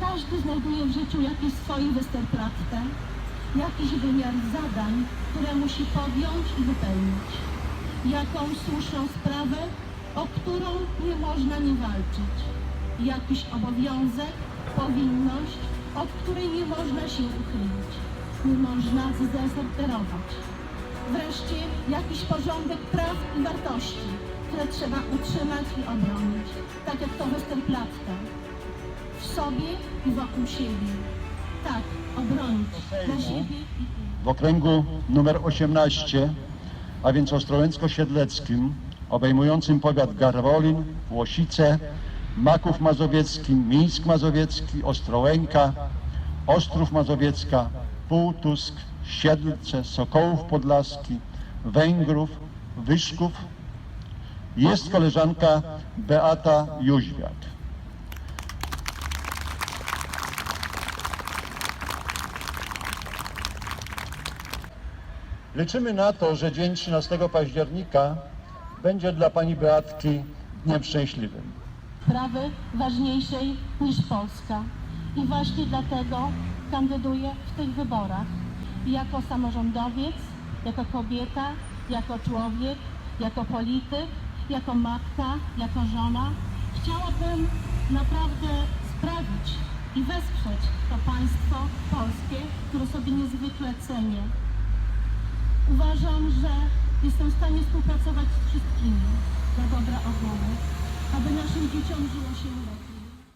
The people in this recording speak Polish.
Każdy znajduje w życiu jakieś swoje Westerplatte, jakiś wymiar zadań, które musi podjąć i wypełnić. Jakąś słuszną sprawę, o którą nie można nie walczyć. Jakiś obowiązek, powinność, od której nie można się uchylić. Nie można zdezerterować. Wreszcie jakiś porządek praw i wartości, które trzeba utrzymać i obronić, tak jak to Westerplatte. W sobie i wokół siebie. Tak, obronić dla siebie i w okręgu numer 18, a więc ostrołęcko-siedleckim, obejmującym powiat Garwolin, Łosice, Maków Mazowiecki, Mińsk Mazowiecki, Ostrołęka, Ostrów Mazowiecka, Półtusk, Siedlce, Sokołów Podlaski, Węgrów, Wyszków jest koleżanka Beata Jóźwiak. Liczymy na to, że dzień 13 października będzie dla pani Beatki dniem szczęśliwym. sprawy ważniejszej niż Polska. I właśnie dlatego kandyduję w tych wyborach. Jako samorządowiec, jako kobieta, jako człowiek, jako polityk, jako matka, jako żona. Chciałabym naprawdę sprawić i wesprzeć to państwo polskie, które sobie niezwykle cenię. Uważam, że jestem w stanie współpracować z wszystkimi dla dobra ogółu, aby naszym dzieciom żyło się lepiej.